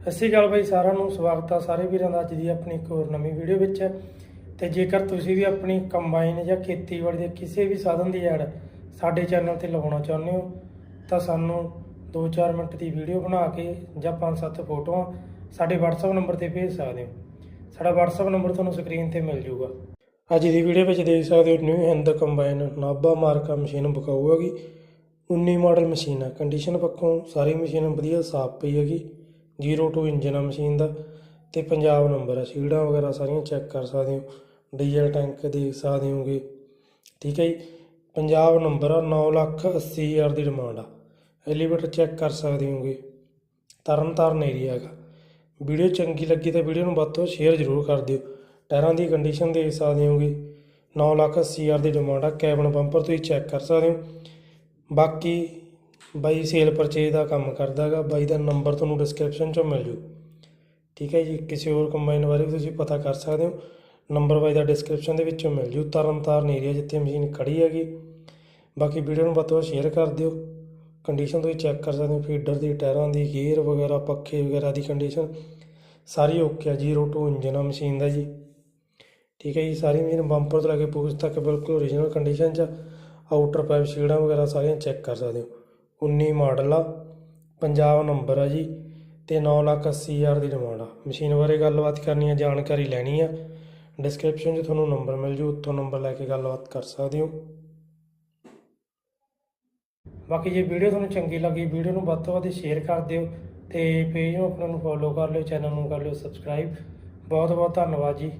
ਸਤਿ ਸ਼੍ਰੀ ਅਕਾਲ ਬਾਈ, ਸਾਰਿਆਂ ਨੂੰ ਸਵਾਗਤ ਆ ਸਾਰੇ ਵੀਰਾਂ ਦਾ ਅੱਜ ਦੀ ਆਪਣੀ ਇੱਕ ਹੋਰ ਨਵੀਂ ਵੀਡੀਓ ਵਿੱਚ। ਤੇ ਜੇਕਰ ਤੁਸੀਂ ਵੀ ਆਪਣੀ ਕੰਬਾਈਨ ਜਾਂ ਖੇਤੀਬਾੜੀ ਦੇ ਕਿਸੇ ਵੀ ਸਾਧਨ ਦੀ ਐਡ ਸਾਡੇ ਚੈਨਲ ਤੇ ਲਗਾਉਣਾ ਚਾਹੁੰਦੇ ਹੋ, ਤਾਂ ਸਾਨੂੰ 2-4 ਮਿੰਟ ਦੀ ਵੀਡੀਓ ਬਣਾ ਕੇ ਜਾਂ 5-7 ਫੋਟੋਆਂ ਸਾਡੇ WhatsApp ਨੰਬਰ ਤੇ ਭੇਜ ਸਕਦੇ ਹੋ। ਸਾਡਾ WhatsApp ਨੰਬਰ ਤੁਹਾਨੂੰ ਸਕਰੀਨ ਤੇ ਮਿਲ ਜਾਊਗਾ। ਅੱਜ ਦੀ ਵੀਡੀਓ ਵਿੱਚ ਦੇਖ ਸਕਦੇ ਹੋ ਨਿਊ ਹਿੰਦ ਕੰਬਾਈਨ ਨਾਭਾ ਮਾਰਕਾ ਮਸ਼ੀਨ ਬਕਾਊ ਹੈਗੀ। 19 ਮਾਡਲ ਮਸ਼ੀਨ ਆ ਕੰਡੀਸ਼ਨ ਪੱਖੋਂ ਸਾਰੀ ਮਸ਼ੀਨ ਵਧੀਆ ਸਾਫ਼ ਪਈ ਹੈਗੀ। 02 ਇੰਜਨ ਆ ਮਸ਼ੀਨ ਦਾ ਅਤੇ ਪੰਜਾਬ ਨੰਬਰ ਆ, ਸੀੜਾਂ ਵਗੈਰਾ ਸਾਰੀਆਂ ਚੈੱਕ ਕਰ ਸਕਦੇ ਹੋ, ਡੀਜ਼ਲ ਟੈਂਕ ਦੇਖ ਸਕਦੇ ਹੋਗੇ, ਠੀਕ ਹੈ ਜੀ। ਪੰਜਾਬ ਨੰਬਰ ਆ 9 ਲੱਖ 80 ਹਜ਼ਾਰ ਦੀ ਡਿਮਾਂਡ ਆ, ਐਲੀਵੇਟਰ ਚੈੱਕ ਕਰ ਸਕਦੇ ਹੋਗੇ ਤਰਨ ਤਾਰਨ ਏਰੀਆ ਹੈਗਾ। ਵੀਡੀਓ ਚੰਗੀ ਲੱਗੀ ਤਾਂ ਵੀਡੀਓ ਨੂੰ ਵੱਧ ਤੋਂ ਸ਼ੇਅਰ ਜ਼ਰੂਰ ਕਰ ਦਿਓ, ਟਾਇਰਾਂ ਦੀ ਕੰਡੀਸ਼ਨ ਦੇਖ ਸਕਦੇ ਹੋਗੇ 9 ਲੱਖ 80 ਹਜ਼ਾਰ ਦੀ ਡਿਮਾਂਡ ਆ, ਕੈਬਨ ਬੰਪਰ ਤੁਸੀਂ ਚੈੱਕ ਕਰ ਸਕਦੇ ਹੋ। ਬਾਕੀ ਬਾਈ ਸੇਲ ਪਰਚੇਜ ਦਾ ਕੰਮ ਕਰਦਾ ਹੈਗਾ, ਬਾਈ ਦਾ ਨੰਬਰ ਤੁਹਾਨੂੰ ਡਿਸਕ੍ਰਿਪਸ਼ਨ 'ਚੋਂ ਮਿਲ ਜੂ। ਠੀਕ ਹੈ ਜੀ, ਕਿਸੇ ਹੋਰ ਕੰਬਾਈਨ ਬਾਰੇ ਵੀ ਤੁਸੀਂ ਪਤਾ ਕਰ ਸਕਦੇ ਹੋ। ਨੰਬਰ ਬਾਈ ਦਾ ਡਿਸਕ੍ਰਿਪਸ਼ਨ ਦੇ ਵਿੱਚੋਂ ਮਿਲ ਜੂ। ਤਰਨਤਾਰਨ ਏਰੀਆ ਜਿੱਥੇ ਮਸ਼ੀਨ ਖੜੀ ਹੈਗੀ। ਬਾਕੀ ਵੀਡੀਓ ਨੂੰ ਵੱਧ ਤੋਂ ਵੱਧ ਸ਼ੇਅਰ ਕਰ ਦਿਓ। ਕੰਡੀਸ਼ਨ ਤੁਸੀਂ ਚੈੱਕ ਕਰ ਸਕਦੇ ਹੋ ਫੀਡਰ ਦੀ, ਟਾਇਰਾਂ ਦੀ ਗੇਅਰ ਵਗੈਰਾ, ਪੱਖੇ ਵਗੈਰਾ ਦੀ ਕੰਡੀਸ਼ਨ ਸਾਰੀ ਓਕੇ ਆ 02 ਇੰਜਨ ਆ ਮਸ਼ੀਨ ਦਾ ਜੀ। ਠੀਕ ਹੈ ਜੀ, ਸਾਰੀ ਮਸ਼ੀਨ ਬੰਪਰ ਤੋਂ ਲੈ ਕੇ ਪੂਛ ਤੱਕ ਬਿਲਕੁਲ ਓਰੀਜਨਲ ਕੰਡੀਸ਼ਨ 'ਚ ਆਊਟਰ ਪਾਈਪ ਸ਼ੀਲਡਾਂ ਵਗੈਰਾ ਸਾਰੀਆਂ ਚੈੱਕ ਕਰ ਸਕਦੇ ਹੋ। 19 ਮਾਡਲ ਆ ਪੰਜਾਬ ਨੰਬਰ ਆ ਜੀ ਅਤੇ ਨੌ ਲੱਖ 80 ਹਜ਼ਾਰ ਦੀ ਡਿਮਾਂਡ ਆ। ਮਸ਼ੀਨ ਬਾਰੇ ਗੱਲਬਾਤ ਕਰਨੀ ਆ, ਜਾਣਕਾਰੀ ਲੈਣੀ ਆ। ਡਿਸਕ੍ਰਿਪਸ਼ਨ 'ਚ ਤੁਹਾਨੂੰ ਨੰਬਰ ਮਿਲ ਜੂ, ਉੱਥੋਂ ਨੰਬਰ ਲੈ ਕੇ ਗੱਲਬਾਤ ਕਰ ਸਕਦੇ ਹੋ। ਬਾਕੀ ਜੇ ਵੀਡੀਓ ਤੁਹਾਨੂੰ ਚੰਗੀ ਲੱਗੀ ਵੀਡੀਓ ਨੂੰ ਵੱਧ ਤੋਂ ਵੱਧ ਸ਼ੇਅਰ ਕਰ ਦਿਓ ਤੇ ਪੇਜ ਨੂੰ ਆਪਣੇ ਨੂੰ ਫੋਲੋ ਕਰ ਲਿਓ ਚੈਨਲ ਨੂੰ ਕਰ ਲਿਓ ਸਬਸਕ੍ਰਾਈਬ ਬਹੁਤ ਬਹੁਤ ਧੰਨਵਾਦ ਜੀ।